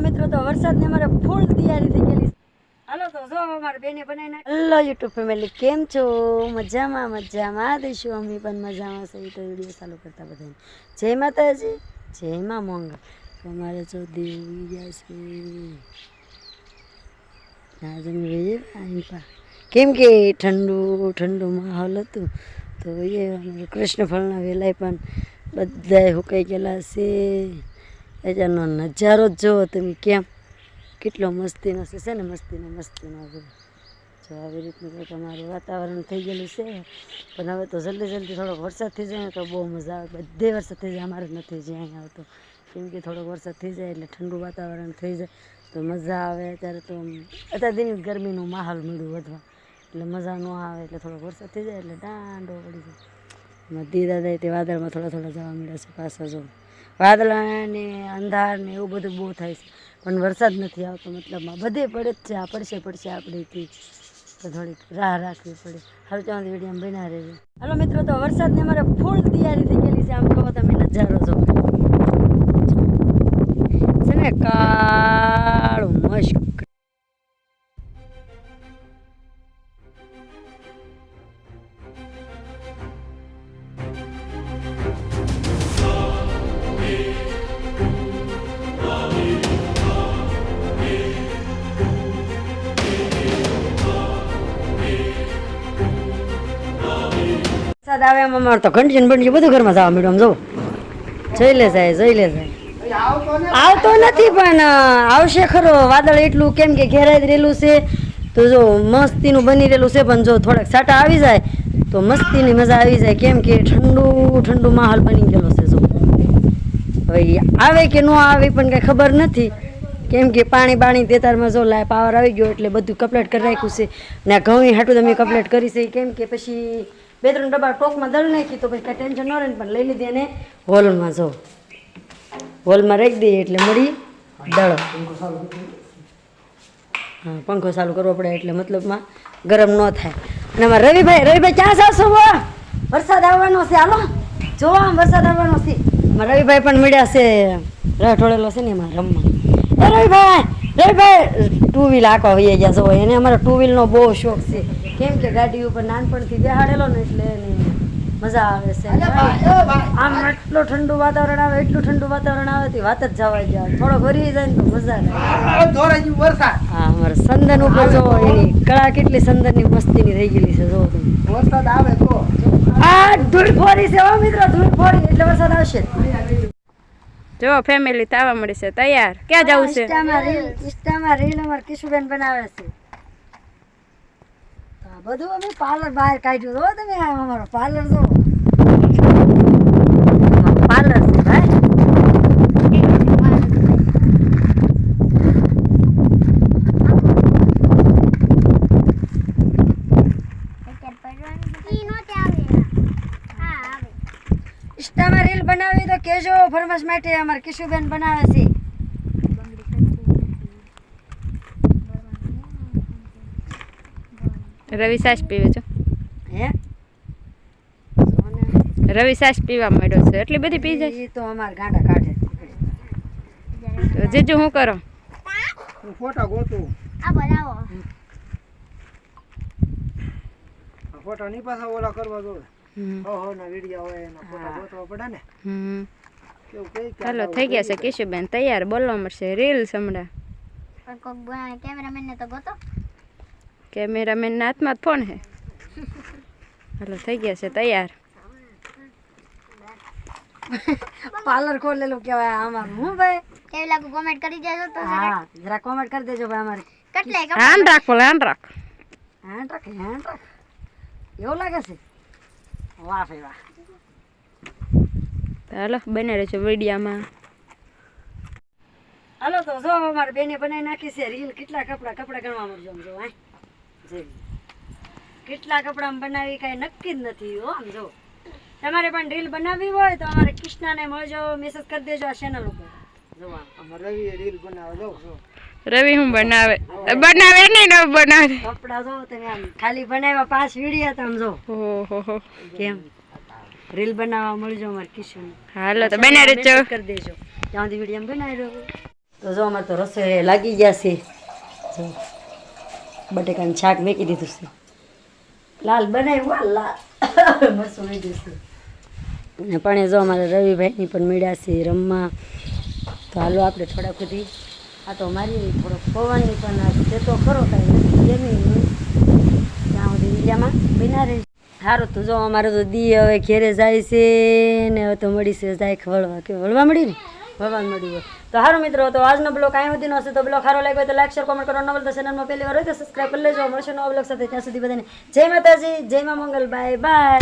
મિત્રો, તો વરસાદની અમારે ફૂલ તૈયારી થઈ ગયેલી. હાલો, તો જો અમારા બેને બનાવીને હલો, યુટ્યુબ ફેમિલી, કેમ છો? મજામાં મજામાં. દઈશું અમે પણ મજામાં. છે તો વીડિયો ચાલુ કરતા બધાને. જય માતાજી, જય મા મોંઘા. અમારે જો દેવી ગયા છે. ના જમી લઈએ આઈન પા. કેમ કે ઠંડુ ઠંડુ માહોલ હતું. તો એ કૃષ્ણ ફળના વેલાય પણ બધા હુકાઈ ગયેલા છે. એજાનો નજારો જ જુઓ તમે કેમ? કેટલો મસ્તીનો છે ને મસ્તીનો મસ્તીનો જો આવી રીતનું અમારું વાતાવરણ થઈ ગયેલું છે, પણ હવે તો જલ્દી જલ્દી થોડોક વરસાદ થઈ જાય, તો બહુ મજા આવે. બધે વરસાદ થઈ જાય, અમારે નથી જ્યાં અહીંયા આવતો. કેમ કે થોડોક વરસાદ થઈ જાય એટલે ઠંડુ વાતાવરણ થઈ જાય, તો મજા આવે. અત્યારે તો અત્યારે દિન ગરમીનું માહોલ મળ્યું વધવા. એટલે મજા ન આવે, એટલે થોડોક વરસાદ થઈ જાય એટલે દાંડો પડી જાય. દીદા દાદા તે વાદળમાં થોડા થોડા જવા મળ્યા છે પાછા જો. વાદળા ને અંધાર ને એવું બધું બહુ થાય છે. પણ વરસાદ નથી આવતો, મતલબમાં બધે પડે જ છે, આ પડશે પડશે આપણેથી તો થોડીક રાહ રાખવી પડે. હાલ ત્યાં વીડિયો બના રહેજો હાલો, મિત્રો, તો વરસાદની અમારે ફૂલ તૈયારી થઈ ગયેલી છે. આમ કહો તમે નજારો જો છે ને કાળું વરસાદ આવે એમ અમારે તો કંડિશન બનજી બધું ઘરમાં જવા આમ જો જોઈ લે જાય જોઈ લે જાય આવતો નથી પણ આવશે ખરો. વાદળ એટલું કેમ કે ઘેરાઈ રહેલું છે. તો જો મસ્તીનું બની રહેલું છે, પણ જો થોડાક સાટા આવી જાય, તો મસ્તીની મજા આવી જાય. કેમ કે ઠંડુ ઠંડુ માહોલ બની ગયેલો છે, જો. હવે આવે કે ન આવે પણ કાંઈ ખબર નથી. કેમ કે પાણી બાણી તેતારમાં જો લાય પાવર આવી ગયો એટલે બધું કપલેટ કરી રાખ્યું છે. ને આ ઘઉં હાટું તમે કપલેટ કરી છે. કેમ કે પછી બે ત્રણ ડબ્બા ટોકમાં દળ નાખી તો પછી કાંઈ ટેન્શન ન રહે પણ લઈ લીધી અને હોલમાં જો. હોલમાં રાખી દઈએ એટલે મળી દળો. હા, પંખો ચાલુ કરવો પડે એટલે મતલબમાં ગરમ ન થાય. અને અમારા રવિભાઈ રવિભાઈ ક્યાં જાશો વરસાદ આવવાનો છે, હાલો. જોવા વરસાદ આવવાનો છે. રવિભાઈ પણ મળ્યા છે. રઠોડેલો છે ને એમાં રમવા. રવિભાઈ રવિભાઈ ટુ વ્હીલ આખો હોઈએ ગયા છો એને અમારો ટુ વ્હીલનો બહુ શોખ છે. કેમ કે ગાડી ઉપર નાનપણથી બેહાડેલો ને એટલે એને મજા આવે છે. આમ એટલું ઠંડુ વાતાવરણ આવે એટલું ઠંડુ વાતાવરણ આવે તે વાત જ જવા જાય થોડો ભરી જાય ને તો મજા આવે. હા અમારે સંદન ઉપર જો એની કળા કેટલી સંદનની મસ્તીની થઈ ગયેલી છે જો. વરસાદ આવે તો. આ ધૂળ ફોરી છે મિત્રો ધૂળ ફોરી એટલે વરસાદ આવશે. જો ફેમિલી તાવા મળી છે તૈયાર. ક્યાં જવું છે? ઇન્સ્ટામાં રીલ અમાર કિશુબેન બનાવે છે. બધું અમે પાર્લર બહાર કાઢ્યું. જો તમે અમારો પાર્લર જો પાર્લર છે ભાઈ ઇન્સ્ટામાં રીલ બનાવી તો કેજો ફરમાશ માટે અમાર કિશુબેન બનાવે છે. રવિ સાસ પીવે છો. હે? રવિ સાસ પીવા માંડ્યો છે. એટલી બધી પી જાય? તો અમાર ગાંડા કાઢે. તો જીજુ શું કરો? હું ફોટા ગોતું. આ ફોટા ની પાછા ઓલા કરવા દો ચાલો થઈ ગયા છે કિશુબેન તૈયાર બોલવા મળશે રીલ હમણાં. કેમેરામેન તો ગોતો. કેમેરામેન ના હાથમાં જ ફોન હે. હાલો થઈ ગયા છે તૈયાર. પાર્લર ખોલેલું કેવાય અમારું હું ભાઈ? કેવી લાગુ કોમેન્ટ કરી દેજો તો હા જરા કોમેન્ટ કરી દેજો ભાઈ અમારે. કેટલે હાન રાખો હાન રાખ. હેન્ડ રાખ હેન્ડ રાખ. એવું લાગે છે? વાહ ભાઈ વાહ. હાલો બને રહેજો વિડીયામાં હાલો તો જો અમારે બેને બનાવી નાખી છે રીલ. કેટલા કપડાં કપડાં ગણવા મળજો જો હા? જોઈ કેટલા કપડામાં બનાવી કાંઈ નક્કી જ નથી હો આમ જો. તમારે પણ રીલ બનાવવી હોય તો અમારે કૃષ્ણાને મળજો મેસેજ કરી દેજો આ ચેનલ ઉપર. જો આમ. રવિ રીલ બનાવો જો જો. રવિ હું બનાવે? બનાવે નહીં ન બનાવે. કપડા જો તમે આમ ખાલી બનાવ્યા પાંચ વિડિયા તમે જો. ઓહો. કેમ? રીલ બનાવવા મળજો અમારે કિશન હાલો તો બનાવી રહેજો કરી દેજો. ત્યાં સુધી વીડિયો બનાવી રહ્યો. તો જો અમારે તો રસોઈ લાગી ગયા છે. જો બટેકાનું શાક મેકી દીધું છે. લાલ બનાવ્યું લાલ. મરસું લીધું દીધું અને પણ એ જો અમારા રવિભાઈની પણ મળ્યા છે રમવા. તો હાલો આપણે થોડાક સુધી આ તો મારી થોડોક પવનની પણ છે તો ખરો કાંઈ નથી. એમની ત્યાં સુધી બીજામાં બિના રહે સારું તો જો અમારે તો દી હવે ઘેરે જાય છે ને હવે તો મળી છે જાય વળવા. કે વળવા મળી ને? વળવા મળી હોય. તો સારું મિત્રો, તો આજનો બ્લોગ કાંઈ સુધી હશે. તો બ્લોગ સારો લાગ્યો તો લાઈક, શેર, કોમેન્ટ કરો. નવલ તો ચેનલમાં પહેલી વાર હોય તો સબસ્ક્રાઈબ કરી લેજો. મળશે નવા બ્લોગ સાથે. ત્યાં સુધી બધાને જય માતાજી, જય મા મંગલ. Bye bye.